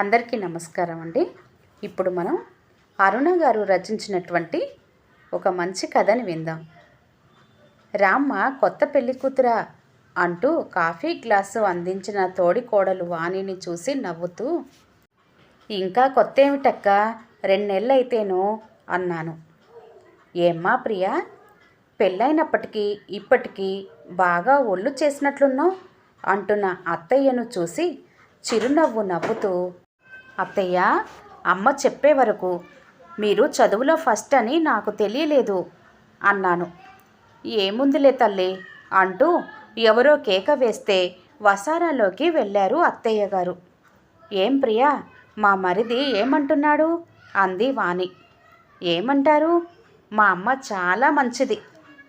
అందరికీ నమస్కారం అండి. ఇప్పుడు మనం అరుణ గారు రచించినటువంటి ఒక మంచి కథని విందాం. రామ్మ కొత్త పెళ్ళి కూతురా అంటూ కాఫీ గ్లాసు అందించిన తోడి కోడలు వాణిని చూసి నవ్వుతూ ఇంకా కొత్త ఏమిటక్క రెండెళ్ళైతేనో అన్నాను. ఏమ్మా ప్రియా పెళ్ళైనప్పటికీ ఇప్పటికీ బాగా ఒళ్ళు చేసినట్లున్నావు? అంటున్న అత్తయ్యను చూసి చిరునవ్వు నవ్వుతూ అత్తయ్య అమ్మ చెప్పే వరకు మీరు చదువులో ఫస్ట్ అని నాకు తెలియలేదు అన్నాను. ఏముందిలే తల్లి అంటూ ఎవరో కేక వేస్తే వసారాలోకి వెళ్ళారు అత్తయ్య గారు. ఏం ప్రియా మా మరిది ఏమంటున్నాడు? అంది వాణి. ఏమంటారు? మా అమ్మ చాలా మంచిది.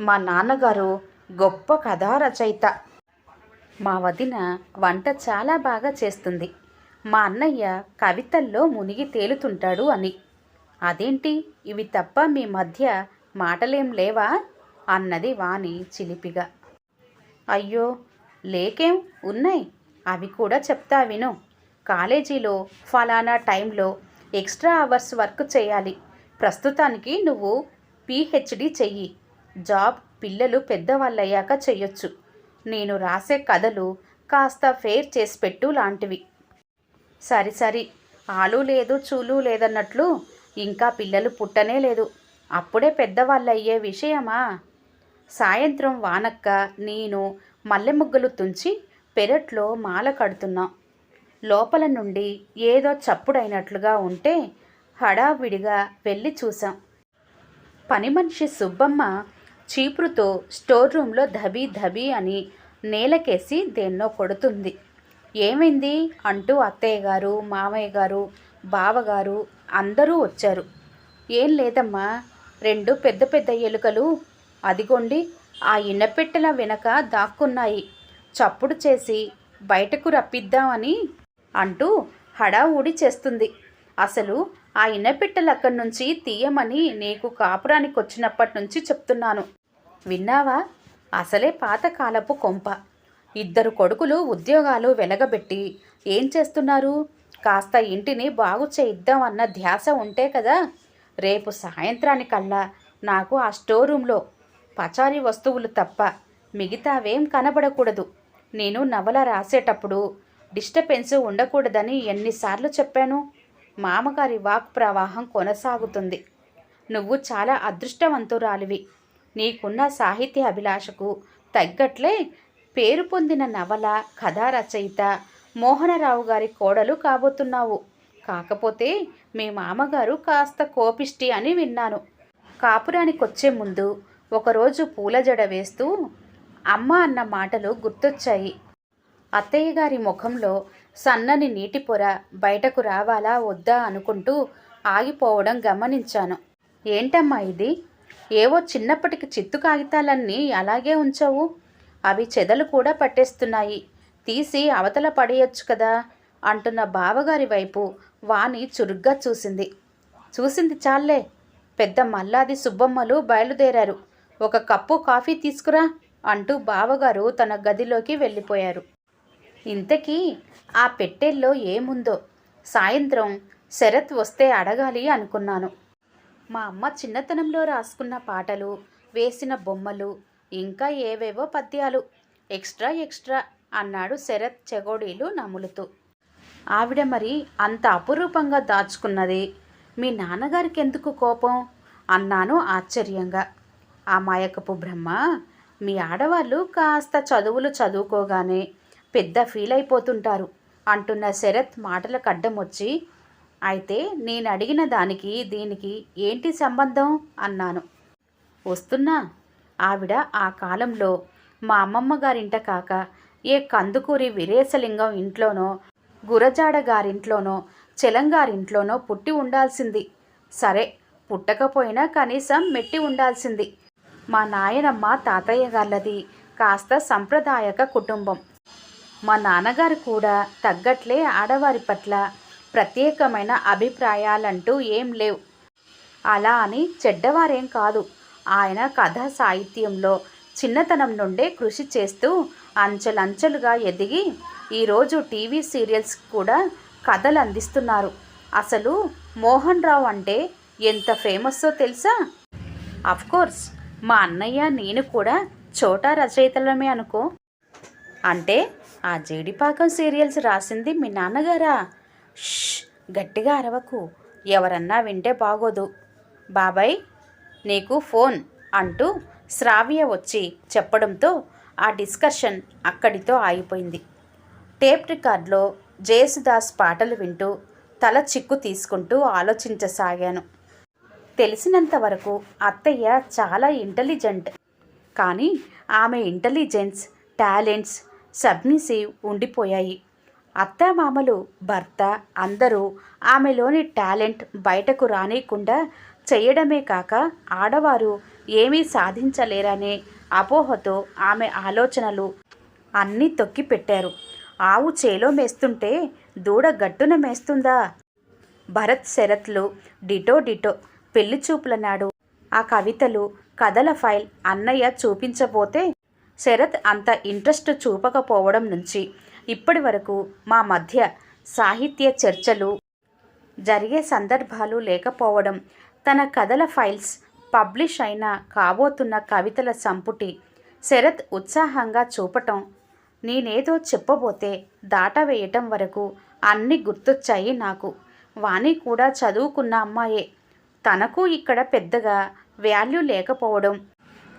మా నాన్నగారు గొప్ప కథా రచయిత. మా వదిన వంట చాలా బాగా చేస్తుంది. మా అన్నయ్య కవితల్లో మునిగి తేలుతుంటాడు అని. అదేంటి? ఇవి తప్ప మీ మధ్య మాటలేం లేవా? అన్నది వాణి చిలిపిగా. అయ్యో లేకేం? ఉన్నాయి. అవి కూడా చెప్తా విను. కాలేజీలో ఫలానా టైంలో ఎక్స్ట్రా అవర్స్ వర్క్ చేయాలి. ప్రస్తుతానికి నువ్వు పిహెచ్డి చెయ్యి. జాబ్ పిల్లలు పెద్దవాళ్ళయ్యాక చెయ్యొచ్చు. నేను రాసే కథలు కాస్త ఫేర్ చేసి పెట్టు లాంటివి. సరి సరి ఆలు లేదు చూలు లేదన్నట్లు ఇంకా పిల్లలు పుట్టనే లేదు. అప్పుడే పెద్దవాళ్ళు అయ్యే విషయమా? సాయంత్రం వానక్క నేను మల్లె ముగ్గులు తుంచి పెరట్లో మాల కడుతున్నాం. లోపల నుండి ఏదో చప్పుడైనట్లుగా ఉంటే హడావిడిగా వెళ్ళి చూసాం పని మనిషి సుబ్బమ్మ చీపురుతో స్టోర్ రూమ్లో ధబీ ధబీ అని నేలకేసి దేన్నో కొడుతుంది. ఏమైంది? అంటూ అత్తయ్య గారు మామయ్య గారు బావగారు అందరూ వచ్చారు. ఏం లేదమ్మా రెండు పెద్ద పెద్ద ఎలుకలు అదిగోండి ఆ ఇనపెట్టెల వెనక దాక్కున్నాయి. చప్పుడు చేసి బయటకు రప్పిద్దామని అంటూ హడావుడి చేస్తుంది. అసలు ఆ ఇనపెట్టెలు అక్కడి నుంచి తీయమని నీకు కాపురానికి వచ్చినప్పటి నుంచి చెప్తున్నాను. విన్నావా? అసలే పాతకాలపు కొంప. ఇద్దరు కొడుకులు ఉద్యోగాలు వెలగబెట్టి ఏం చేస్తున్నారు? కాస్త ఇంటిని బాగు చేయిద్దామన్న ధ్యాస ఉంటే కదా? రేపు సాయంత్రానికల్లా నాకు ఆ స్టోర్ రూమ్లో పచారీ వస్తువులు తప్ప మిగతావేం కనబడకూడదు. నేను నవల రాసేటప్పుడు డిస్టర్బెన్స్ ఉండకూడదని ఎన్నిసార్లు చెప్పాను. మామగారి వాక్ ప్రవాహం కొనసాగుతుంది. నువ్వు చాలా అదృష్టవంతురాలివి. నీకున్న సాహిత్య అభిలాషకు తగ్గట్లే పేరు పొందిన నవల కథా రచయిత మోహనరావు గారి కోడలు కాబోతున్నావు. కాకపోతే మీ మామగారు కాస్త కోపిష్టి అని విన్నాను. కాపురానికి వచ్చే ముందు ఒకరోజు పూల జడ వేస్తూ అమ్మ అన్న మాటలు గుర్తొచ్చాయి. అత్తయ్య గారి ముఖంలో సన్నని నీటి పొర బయటకు రావాలా వద్దా అనుకుంటూ ఆగిపోవడం గమనించాను. ఏంటమ్మా ఇది? ఏవో చిన్నప్పటికి చిత్తు కాగితాలన్నీ అలాగే ఉంచవు? అవి చెదలు కూడా పట్టేస్తున్నాయి. తీసి అవతల పడేయొచ్చు కదా? అంటున్న బావగారి వైపు వాణి చురుగ్గా చూసింది. చూసింది చాలే పెద్ద మల్లాది సుబ్బమ్మలు బయలుదేరారు. ఒక కప్పు కాఫీ తీసుకురా అంటూ బావగారు తన గదిలోకి వెళ్ళిపోయారు. ఇంతకీ ఆ పెట్టెల్లో ఏముందో? సాయంత్రం శరత్ వస్తే అడగాలి అనుకున్నాను. మా అమ్మ చిన్నతనంలో రాసుకున్న పాటలు వేసిన బొమ్మలు ఇంకా ఏవేవో పద్యాలు. ఎక్స్ట్రా ఎక్స్ట్రా అన్నాడు శరత్ చెగోడీలు నములుతూ. ఆవిడ మరి అంత అపురూపంగా దాచుకున్నది. మీ నాన్నగారికి ఎందుకు కోపం? అన్నాను ఆశ్చర్యంగా. ఆ మాయకపు బ్రహ్మ మీ ఆడవాళ్ళు కాస్త చదువులు చదువుకోగానే పెద్ద ఫీల్ అయిపోతుంటారు అంటున్న శరత్ మాటలకు అడ్డం వచ్చి అయితే నేను అడిగిన దానికి దీనికి ఏంటి సంబంధం? అన్నాను. వస్తున్నా ఆవిడ ఆ కాలంలో మా అమ్మమ్మ గారింట కాక ఏ కందుకూరి వీరేశలింగం ఇంట్లోనో గురజాడ గారింట్లోనో చెలంగారింట్లోనో పుట్టి ఉండాల్సింది. సరే పుట్టకపోయినా కనీసం మెట్టి ఉండాల్సింది. మా నాయనమ్మ తాతయ్య గార్లది కాస్త సంప్రదాయక కుటుంబం. మా నాన్నగారు కూడా తగ్గట్లే ఆడవారి పట్ల ప్రత్యేకమైన అభిప్రాయాలంటూ ఏం లేవు. అలా అని చెడ్డవారేం కాదు. ఆయన కథా సాహిత్యంలో చిన్నతనం నుండే కృషి చేస్తూ అంచెలంచెలుగా ఎదిగి ఈరోజు టీవీ సీరియల్స్ కూడా కథలు అందిస్తున్నారు. అసలు మోహన్ రావు అంటే ఎంత ఫేమస్సో తెలుసా? కోర్స్ మా అన్నయ్య నేను కూడా చోటా రచయితలమే అనుకో. అంటే ఆ జేడిపాకం సీరియల్స్ రాసింది మీ నాన్నగారా? ష్ గట్టిగా అరవకు. ఎవరన్నా వింటే బాగోదు. బాబాయ్ నీకు ఫోన్ అంటూ శ్రావ్య వచ్చి చెప్పడంతో ఆ డిస్కషన్ అక్కడితో ఆగిపోయింది. టేప్ రికార్డ్లో జేసుదాస్ పాటలు వింటూ తల చిక్కు తీసుకుంటూ ఆలోచించసాగాను. తెలిసినంత వరకు అత్తయ్య చాలా ఇంటెలిజెంట్. కానీ ఆమె ఇంటెలిజెన్స్ టాలెంట్స్ సబ్మిసివ్ ఉండిపోయాయి. అత్తమామలు భర్త అందరూ ఆమెలోని టాలెంట్ బయటకు రానియకుండా చేయడమే కాక ఆడవారు ఏమీ సాధించలేరనే అపోహతో ఆమె ఆలోచనలు అన్నీ తొక్కి పెట్టారు. ఆవు చేలో మేస్తుంటే దూడ గట్టున మేస్తుందా? భరత్ శరత్లు డిటో డిటో పెళ్ళి చూపుల నాడు ఆ కవితలు కథల ఫైల్ అన్నయ్య చూపించబోతే శరత్ అంత ఇంట్రెస్ట్ చూపకపోవడం నుంచి ఇప్పటి వరకు మా మధ్య సాహిత్య చర్చలు జరిగే సందర్భాలు లేకపోవడం తన కథల ఫైల్స్ పబ్లిష్ అయిన కాబోతున్న కవితల సంపుటి శరత్ ఉత్సాహంగా చూపటం నేనేదో చెప్పబోతే దాటవేయటం వరకు అన్నీ గుర్తొచ్చాయి నాకు. వాణి కూడా చదువుకున్న అమ్మాయే. తనకు ఇక్కడ పెద్దగా వాల్యూ లేకపోవడం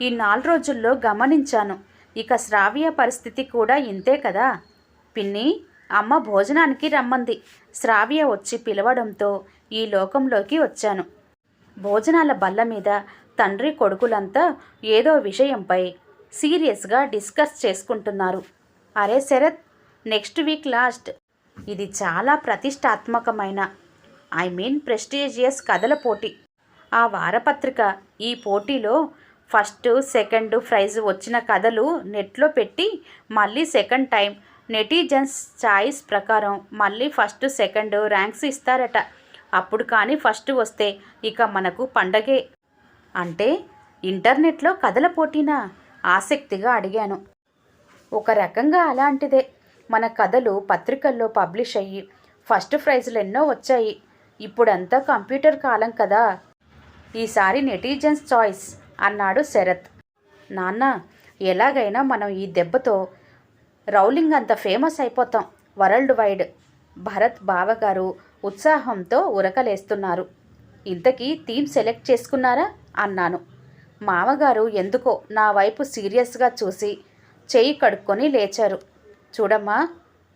ఈ నాలుగు రోజుల్లో గమనించాను. ఇక శ్రావ్య పరిస్థితి కూడా ఇంతే కదా? పిన్ని అమ్మ భోజనానికి రమ్మంది. శ్రావ్య వచ్చి పిలవడంతో ఈ లోకంలోకి వచ్చాను. భోజనాల బల్ల మీద తండ్రి కొడుకులంతా ఏదో విషయంపై సీరియస్గా డిస్కస్ చేసుకుంటున్నారు. అరే శరత్ నెక్స్ట్ వీక్ లాస్ట్. ఇది చాలా ప్రతిష్టాత్మకమైన ఐ మీన్ ప్రెస్టీజియస్ కథల పోటీ. ఆ వారపత్రిక ఈ పోటీలో ఫస్ట్ సెకండ్ ప్రైజ్ వచ్చిన కథలు నెట్లో పెట్టి మళ్ళీ సెకండ్ టైం నెటిజన్స్ ఛాయిస్ ప్రకారం మళ్ళీ ఫస్ట్ సెకండ్ ర్యాంక్స్ ఇస్తారట. అప్పుడు కానీ ఫస్ట్ వస్తే ఇక మనకు పండగే. అంటే ఇంటర్నెట్లో కథల పోటీనా? ఆసక్తిగా అడిగాను. ఒక రకంగా అలాంటిదే. మన కథలు పత్రికల్లో పబ్లిష్ అయ్యి ఫస్ట్ ప్రైజులు ఎన్నో వచ్చాయి. ఇప్పుడంతా కంప్యూటర్ కాలం కదా. ఈసారి నెటిజన్స్ చాయిస్ అన్నాడు శరత్. నాన్న ఎలాగైనా మనం ఈ దెబ్బతో రౌలింగ్ అంత ఫేమస్ అయిపోతాం. World wide. భరత్ బావగారు ఉత్సాహంతో ఉరకలేస్తున్నారు. ఇంతకీ థీమ్ సెలెక్ట్ చేసుకున్నారా? అన్నాను. మామగారు ఎందుకో నా వైపు సీరియస్గా చూసి చేయి కడుక్కొని లేచారు. చూడమ్మా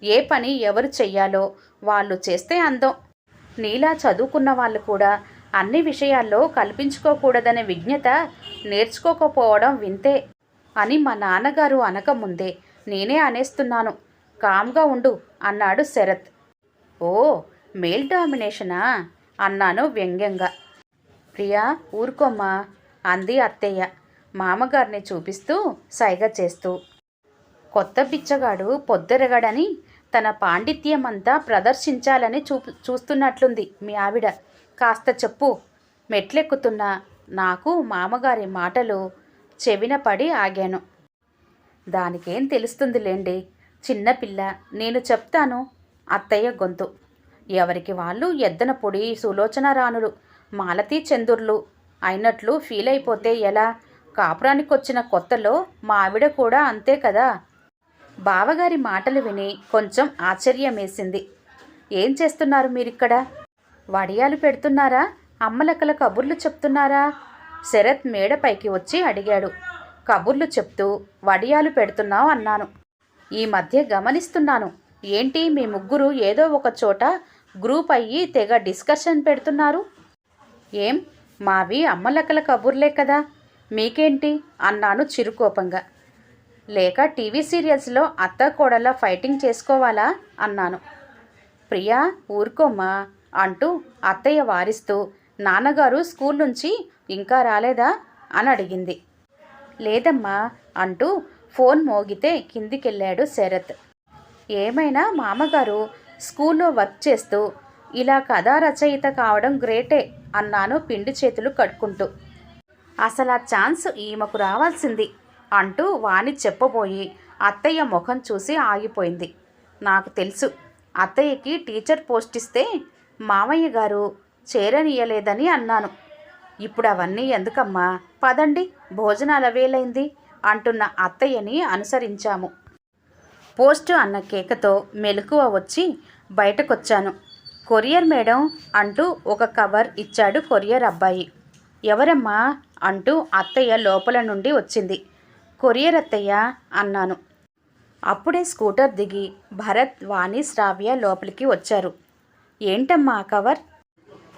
ఏ పని ఎవరు చెయ్యాలో వాళ్ళు చేస్తే అందం. నీలా చదువుకున్న వాళ్ళు కూడా అన్ని విషయాల్లో కల్పించుకోకూడదనే విజ్ఞత నేర్చుకోకపోవడం వింతే అని మా నాన్నగారు అనకముందే నేనే అనేస్తున్నాను. కామ్గా ఉండు అన్నాడు శరత్. ఓ మేల్ డామినేషనా? అన్నాను వ్యంగ్యంగా. ప్రియా ఊరుకోమ్మా అంది అత్తయ్య. మామగారిని చూపిస్తూ సైగ చేస్తూ. కొత్త బిచ్చగాడు పొద్దెరగాడని తన పాండిత్యమంతా ప్రదర్శించాలని చూ చూస్తున్నట్లుంది మీ ఆవిడ. కాస్త చెప్పు మెట్లెక్కుతున్న నాకు మామగారి మాటలు చెవిన పడి ఆగాను. దానికేం తెలుస్తుందిలేండి చిన్నపిల్ల నేను చెప్తాను అత్తయ్య గొంతు. ఎవరికి వాళ్ళు ఎద్దన పొడి సులోచన రాణులు మాలతీ చందుర్లు అయినట్లు ఫీల్ అయిపోతే ఎలా? కాపురానికి వచ్చిన కొత్తలో మా ఆవిడ కూడా అంతే కదా? బావగారి మాటలు విని కొంచెం ఆశ్చర్యమేసింది. ఏం చేస్తున్నారు మీరిక్కడ? వడియాలు పెడుతున్నారా? అమ్మలక్కల కబుర్లు చెప్తున్నారా? శరత్ మేడ పైకి వచ్చి అడిగాడు. కబుర్లు చెప్తూ వడియాలు పెడుతున్నావు అన్నాను. ఈ మధ్య గమనిస్తున్నాను. ఏంటి మీ ముగ్గురు ఏదో ఒక చోట గ్రూప్ అయ్యి తెగ డిస్కషన్ పెడుతున్నారు. ఏం? మావి అమ్మలక్కల కబుర్లే కదా. మీకేంటి? అన్నాను చిరుకోపంగా. లేక టీవీ సీరియల్స్లో అత్త కోడల ఫైటింగ్ చేసుకోవాలా? అన్నాను. ప్రియా ఊరుకోమ్మా అంటూ అత్తయ్య వారిస్తూ నాన్నగారు స్కూల్ నుంచి ఇంకా రాలేదా? అని అడిగింది. లేదమ్మా అంటూ ఫోన్ మోగితే కిందికెళ్ళాడు శరత్. ఏమైనా మామగారు స్కూల్లో వర్క్ చేస్తూ ఇలా కథా రచయిత కావడం గ్రేటే అన్నాను పిండి చేతులు కడుక్కుంటూ. అసలు ఆ ఛాన్స్ ఈమెకు రావాల్సింది అంటూ వాణి చెప్పబోయి అత్తయ్య ముఖం చూసి ఆగిపోయింది. నాకు తెలుసు అత్తయ్యకి టీచర్ పోస్ట్ ఇస్తే మామయ్య గారు చేరనీయలేదని అన్నాను. ఇప్పుడు అవన్నీ ఎందుకమ్మా? పదండి భోజనాల వేలైంది అంటున్న అత్తయ్యని అనుసరించాము. పోస్ట్ అన్న కేకతో మెలకువ వచ్చి బయటకొచ్చాను. కొరియర్ మేడం అంటూ ఒక కవర్ ఇచ్చాడు కొరియర్ అబ్బాయి. ఎవరమ్మా? అంటూ అత్తయ్య లోపల నుండి వచ్చింది. కొరియర్ అత్తయ్య అన్నాను. అప్పుడే స్కూటర్ దిగి భరత్ వాణి శ్రావ్య లోపలికి వచ్చారు. ఏంటమ్మా కవర్?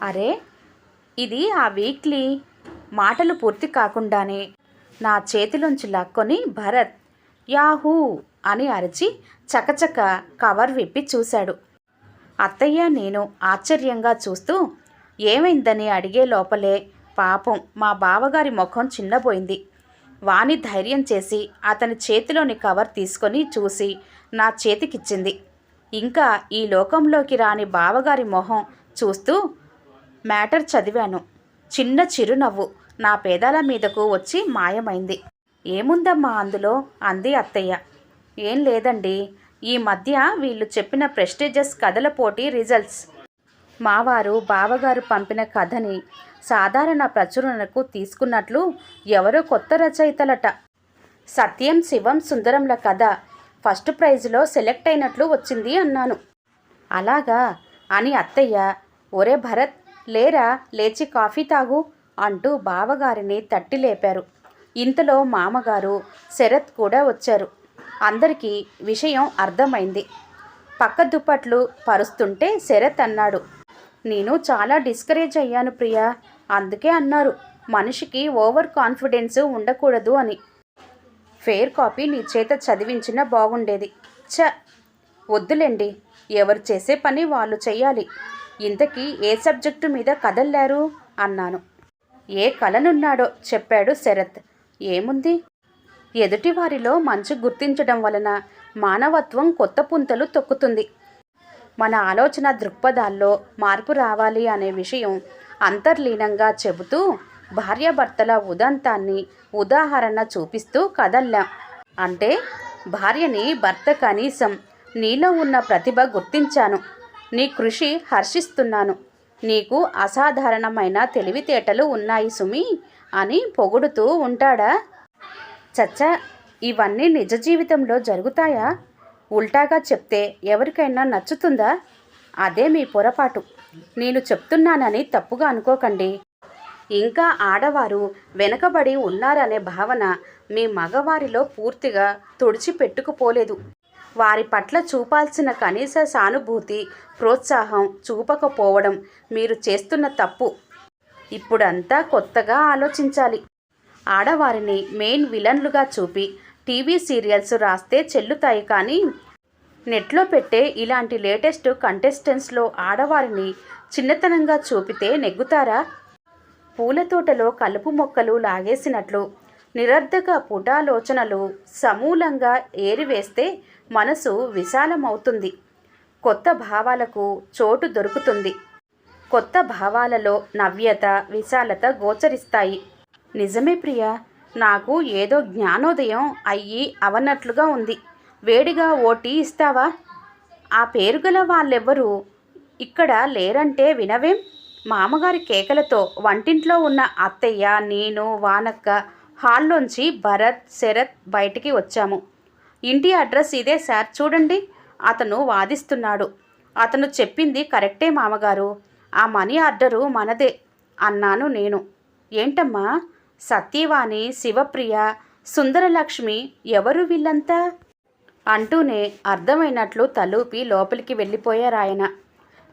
అరే ఇది ఆ వీక్లీ మాటలు పూర్తి కాకుండానే నా చేతిలోంచి లాక్కొని భరత్ యాహూ అని అరిచి చకచక కవర్ విప్పి చూశాడు. అత్తయ్య నేను ఆశ్చర్యంగా చూస్తూ ఏమైందని? అడిగే లోపలే పాపం మా బావగారి ముఖం చిన్నపోయింది వాణి ధైర్యం చేసి అతని చేతిలోని కవర్ తీసుకొని చూసి నా చేతికిచ్చింది. ఇంకా ఈ లోకంలోకి రాని బావగారి మొహం చూస్తూ మ్యాటర్ చదివాను. చిన్న చిరునవ్వు నా పేదాల మీదకు వచ్చి మాయమైంది. ఏముందమ్మా అందులో? అంది అత్తయ్య. ఏం లేదండి. ఈ మధ్య వీళ్ళు చెప్పిన ప్రెస్టీజియస్ కథల పోటీ రిజల్ట్స్. మావారు బావగారు పంపిన కథని సాధారణ ప్రచురణకు తీసుకున్నట్లు ఎవరో కొత్త రచయితలట. సత్యం శివం సుందరంల కథ ఫస్ట్ ప్రైజ్లో సెలెక్ట్ అయినట్లు వచ్చింది అన్నాను. అలాగా? అని అత్తయ్య ఒరే భరత్ లేరా? లేచి కాఫీ తాగు అంటూ బావగారిని తట్టి లేపారు. ఇంతలో మామగారు శరత్ కూడా వచ్చారు. అందరికీ విషయం అర్థమైంది. పక్క దుప్పట్లు పరుస్తుంటే శరత్ అన్నాడు. నేను చాలా డిస్కరేజ్ అయ్యాను ప్రియా. అందుకే అన్నారు. మనిషికి ఓవర్ కాన్ఫిడెన్స్ ఉండకూడదు అని. ఫెయిర్ కాపీ నీ చేత చదివించిన బాగుండేది. చ వద్దులేండి. ఎవరు చేసే పని వాళ్ళు చేయాలి ఇంతకీ ఏ సబ్జెక్టు మీద కదల్లారు? అన్నాను. ఏ కలనున్నాడో చెప్పాడు శరత్. ఏముంది? ఎదుటివారిలో మంచి గుర్తించడం వలన మానవత్వం కొత్త పుంతలు తొక్కుతుంది. మన ఆలోచన దృక్పథాల్లో మార్పు రావాలి అనే విషయం అంతర్లీనంగా చెబుతూ భార్యాభర్తల ఉదంతాన్ని ఉదాహరణ చూపిస్తూ కదల్లాం. అంటే భార్యని భర్త కనీసం నీలో ఉన్న ప్రతిభ గుర్తించాను. నీ కృషి హర్షిస్తున్నాను. నీకు అసాధారణమైన తెలివితేటలు ఉన్నాయి సుమి అని పొగుడుతూ ఉంటాడా? చచ్చా ఇవన్నీ నిజ జీవితంలో జరుగుతాయా? ఉల్టాగా చెప్తే ఎవరికైనా నచ్చుతుందా? అదే మీ పొరపాటు. నేను చెప్తున్నానని తప్పుగా అనుకోకండి. ఇంకా ఆడవారు వెనకబడి ఉన్నారనే భావన మీ మగవారిలో పూర్తిగా తుడిచిపెట్టుకుపోలేదు. వారి పట్ల చూపాల్సిన కనీస సానుభూతి ప్రోత్సాహం చూపకపోవడం మీరు చేస్తున్న తప్పు. ఇప్పుడంతా కొత్తగా ఆలోచించాలి. ఆడవారిని మెయిన్ విలన్లుగా చూపి టీవీ సీరియల్స్ రాస్తే చెల్లుతాయి కానీ నెట్లో పెట్టే ఇలాంటి లేటెస్ట్ కంటెస్టెంట్స్లో ఆడవారిని చిన్నతనంగా చూపితే నెగ్గుతారా? పూల తోటలో కలుపు మొక్కలు లాగేసినట్లు నిరర్ధక పుటాలోచనలు సమూలంగా ఏరివేస్తే మనసు విశాలమవుతుంది. కొత్త భావాలకు చోటు దొరుకుతుంది. కొత్త భావాలలో నవ్యత విశాలత గోచరిస్తాయి. నిజమే ప్రియా. నాకు ఏదో జ్ఞానోదయం అయ్యి అవనట్లుగా ఉంది. వేడిగా ఓ టీ ఇస్తావా? ఆ పేరు గల వాళ్ళెవ్వరూ ఇక్కడ లేరంటే వినవేం? మామగారి కేకలతో వంటింట్లో ఉన్న అత్తయ్య నేను వానక్క హాల్లోంచి భరత్ శరత్ బయటికి వచ్చాము. ఇంటి అడ్రస్ ఇదే సార్ చూడండి. అతను వాదిస్తున్నాడు. అతను చెప్పింది కరెక్టే మామగారు. ఆ మనీ ఆర్డరు మనదే అన్నాను నేను. ఏంటమ్మా? సత్యవాణి శివప్రియ సుందరలక్ష్మి ఎవరు వీళ్ళంతా? అంటూనే అర్థమైనట్లు తలూపి లోపలికి వెళ్ళిపోయారాయన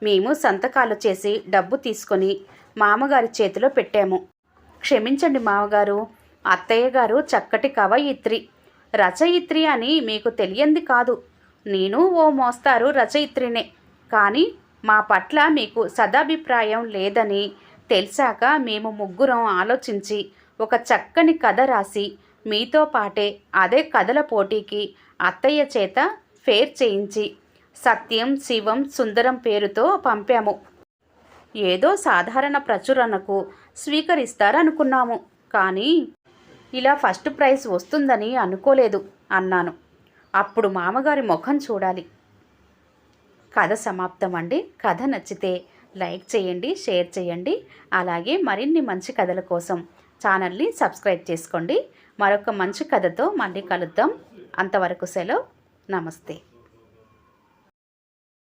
మేము సంతకాలు చేసి డబ్బు తీసుకొని మామగారి చేతిలో పెట్టాము. క్షమించండి మామగారు అత్తయ్య గారు చక్కటి కవయిత్రి. రచయిత్రి అని మీకు తెలియంది కాదు. నేను ఓ మోస్తారు రచయిత్రినే. కానీ మా పట్ల మీకు సదాభిప్రాయం లేదని తెలిసాక మేము ముగ్గురం ఆలోచించి ఒక చక్కని కథ రాసి మీతో పాటే అదే కథల పోటీకి అత్తయ్య చేత ఫేర్ చేయించి సత్యం శివం సుందరం పేరుతో పంపాము. ఏదో సాధారణ ప్రచురణకు స్వీకరిస్తారనుకున్నాము. కానీ ఇలా ఫస్ట్ ప్రైజ్ వస్తుందని అనుకోలేదు అన్నాను. అప్పుడు మామగారి ముఖం చూడాలి. కథ సమాప్తం అండి కథ నచ్చితే లైక్ చేయండి షేర్ చేయండి. అలాగే మరిన్ని మంచి కథల కోసం ఛానల్ని సబ్స్క్రైబ్ చేసుకోండి. మరొక మంచి కథతో మళ్ళీ కలుద్దాం. అంతవరకు సెలవు. నమస్తే.